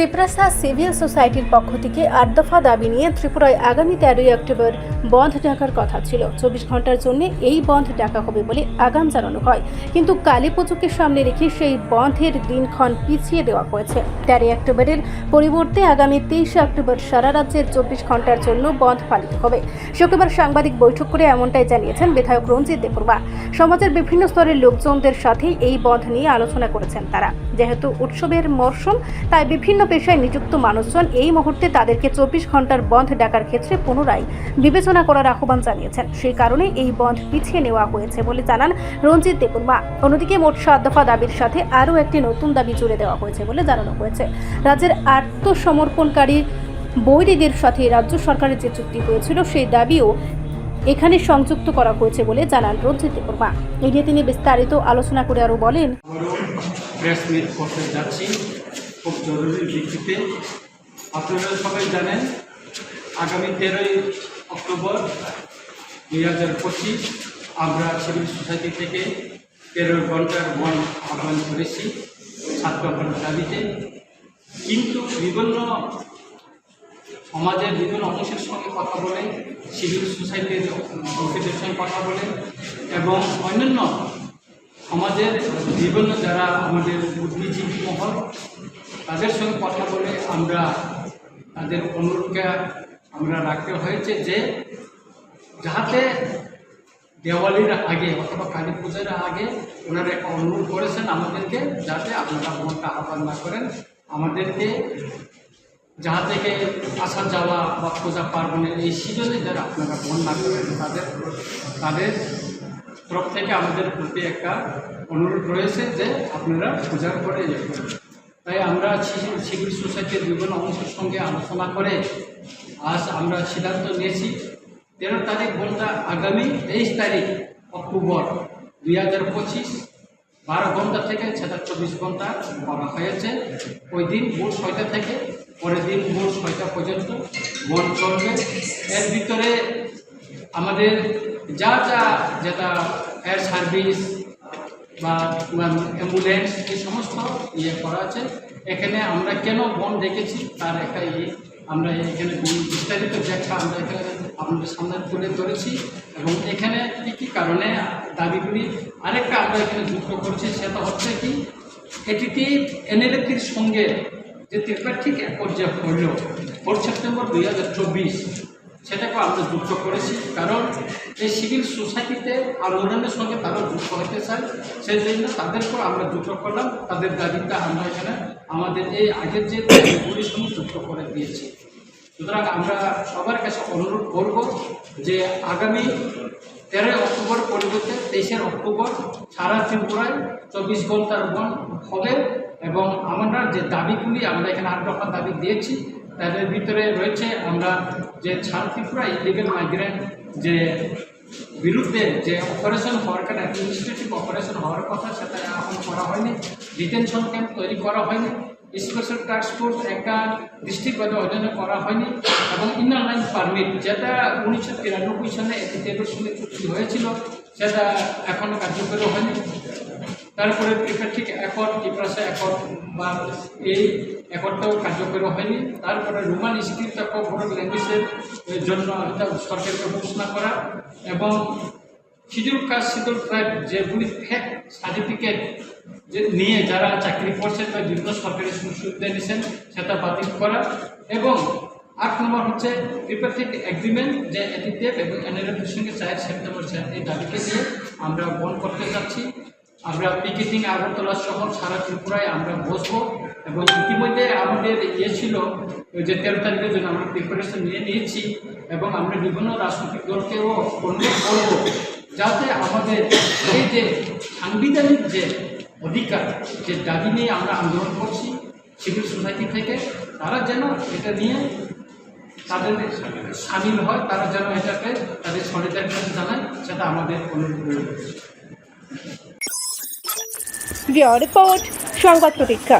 Tiprasa civil সোসাইটির পক্ষ থেকে আট দফা দাবি নিয়ে ত্রিপুরায় আগামী তেরোই অক্টোবর বন্ধ ডাকার কথা ছিল। চব্বিশ ঘণ্টার জন্য এই বন্ধ ডাকা হবে বলে আগাম জানানো হয়। কিন্তু কালী পুজোকে সামনে রেখে সেই বন্ধের দিনক্ষণ পিছিয়ে দেওয়া হয়েছে। তেরোই অক্টোবরের পরিবর্তে আগামী তেইশে অক্টোবর সারা রাজ্যের চব্বিশ ঘণ্টার জন্য বন্ধ পালিত হবে। শুক্রবার সাংবাদিক বৈঠক করে এমনটাই জানিয়েছেন বিধায়ক রঞ্জিত দেববর্মা। সমাজের বিভিন্ন স্তরের লোকজনদের সাথে এই বন্ধ নিয়ে আলোচনা করেছেন তারা। যেহেতু উৎসবের মরশুম, তাই বিভিন্ন পেশায় নিযুক্ত মানুষজন এই মুহূর্তে তাদেরকে চব্বিশ ঘণ্টার বন্ধ ডাকার ক্ষেত্রে পুনরায় বিবেচনা করার আহ্বান জানিয়েছেন। সেই কারণে এই বন্ধ পিছিয়ে নেওয়া হয়েছে বলে জানান রঞ্জিত দেববর্মা। অন্যদিকে মোট সাত দফা দাবির সাথে আরও একটি নতুন দাবি জুড়ে দেওয়া হয়েছে বলে জানানো হয়েছে। রাজ্যের আত্মসমর্পণকারী বৈরীদের সাথে রাজ্য সরকারের যে চুক্তি হয়েছিল, সেই দাবিও এখানে সংযুক্ত করা হয়েছে বলে জানান রঞ্জিত দেববর্মা। এই নিয়ে তিনি বিস্তারিত আলোচনা করে আরও বলেন খুব জরুরি ভিত্তিতে। আপনারা সবাই জানেন, আগামী তেরোই অক্টোবর দুই হাজার পঁচিশ আমরা সিভিল সোসাইটি থেকে তেরো ঘণ্টার বন আহ্বান করেছি ছাত্র ঘণ্টার দাবিতে। কিন্তু বিভিন্ন সমাজের বিভিন্ন অংশের সঙ্গে কথা বলে, সিভিল সোসাইটির লোকেদের সঙ্গে কথা বলে এবং অন্যান্য সমাজের বিভিন্ন যারা আমাদের বুদ্ধিজীবী মহল তাদের সঙ্গে কথা বলে আমরা তাদের অনুরোধকে আমরা রাখতে হয়েছে যে যাহাতে দেওয়ালির আগে অথবা কালী পূজার আগে ওনারা একটা অনুরোধ করেছেন আমাদেরকে যাতে আপনারা মনটা আহ্বান না করেন আমাদেরকে যাহা থেকে আসা যাওয়া বা পূজা পার্বণের এই সিজনে যারা আপনারা মন না করেন, তাদের তাদের তরফ থেকে আমাদের প্রতি একটা অনুরোধ রয়েছে যে আপনারা পূজার করুন। তাই আমরা সিভিল সোসাইটির বিভিন্ন অংশের সঙ্গে আলোচনা করে আজ আমরা সিদ্ধান্ত নিয়েছি, তেরো তারিখ ঘণ্টা আগামী তেইশ তারিখ অক্টোবর দুই হাজার পঁচিশ, বারো ঘণ্টা থেকে সেটা চব্বিশ ঘণ্টা করা হয়েছে। ওই দিন ভোর ছয়টা থেকে, পরের দিন ভোর ছয়টা পর্যন্ত বন চলবে। এর ভিতরে আমাদের যা যা যেটা ফায়ার সার্ভিস বা অ্যাম্বুলেন্স এই সমস্ত ইয়ে করা আছে, এখানে আমরা কেন বন রেখেছি তার একটা ইয়ে আমরা এখানে বিস্তারিত ব্যাখ্যা আমরা এখানে আপনাদের সামনে তুলে ধরেছি। এবং এখানে কী কী কারণে দাবিগুলি আরেকটা আমরা এখানে যুক্ত করছি, সেটা হচ্ছে কি, এটিতে এনএলএপির সঙ্গে যে ত্রিপাক্ষিক অ্যাকর্ড যে হইল ফোর সেপ্টেম্বর দুই হাজার চব্বিশ হাজার চব্বিশ সেটাকে আমরা যুক্ত করেছি। কারণ এই সিভিল সোসাইটিতে আন্দোলনের সঙ্গে তারা যুক্ত হতে চায় সেই জন্য তাদেরকেও আমরা যুক্ত করলাম। তাদের দাবিটা আমরা এখানে আমাদের এই আগের যে দাবিগুলির সঙ্গে যুক্ত করে দিয়েছি। সুতরাং আমরা সবার কাছে অনুরোধ করব যে আগামী তেরোই অক্টোবর পরিবর্তে তেইশের অক্টোবর সারা ত্রিপুরায় চব্বিশ ঘণ্টার বন হবে এবং আমরা যে দাবিগুলি আমরা এখানে আট দফা দাবি দিয়েছি তাদের ভিতরে রয়েছে আমরা যে ছাড় ত্রিপুরা ইলিগেল মাইগ্রেন্ট যে বিরুদ্ধে যে অপারেশন হওয়ার কথা অ্যাডমিনিস্ট্রেটিভ অপারেশন হওয়ার কথা সেটা এখন করা হয়নি ডিটেনশন ক্যাম্প তৈরি করা হয়নি স্পেশাল টাস্ক ফোর্স একটা বাদে অধীনে করা হয়নি, এবং ইনার লাইন পারমিট যেটা উনিশশো তিরানব্বই সালে এটিএফের সঙ্গে চুক্তি হয়েছিল, সেটা এখনও কার্যকরী হয়নি। তারপরে ত্রিপাক্ষিক একর ত্রিপ্রাসা একর বা এই একরটাও কার্যকরী হয়নি। তারপরে রোমান স্ক্রিপ্ট বোর্ড ল্যাঙ্গুয়েজের জন্য এটা সরকারকে ঘোষণা করা। এবং শিডিউল কাস্ট শিডিউল ট্রাইব যেগুলি ফেক সার্টিফিকেট যে নিয়ে যারা চাকরি করছেন বা বিভিন্ন সরকারি সুবিধা নিচ্ছেন সেটা বাতিল করা। এবং আট নম্বর হচ্ছে ত্রিপাক্ষিক এগ্রিমেন্ট যে এটিদেব এবং এনএলএফের সঙ্গে চার সেপ্টেম্বর এই দাবিকে নিয়ে আমরা বন করতে যাচ্ছি। আমরা পিকেটিং আগরতলা শহর সারা ত্রিপুরায় আমরা বসবো এবং ইতিমধ্যে আমাদের ইয়ে ছিল যে তেরো তারিখের জন্য আমরা প্রিপারেশন নিয়ে নিয়েছি এবং আমরা বিভিন্ন রাজনৈতিক দলকেও অনুরোধ করব যাতে আমাদের এই যে সাংবিধানিক যে অধিকার, যে দাবি নিয়ে আমরা আন্দোলন করছি সিভিল সোসাইটি থেকে, তারা যেন এটা নিয়ে তাদের সামিল হয়, তারা যেন এটাকে তাদের সলিদারিটি জানায়, সেটা আমাদের অনুরোধ রয়েছে রিপোর্ট সংবাদ প্রতীক্ষা।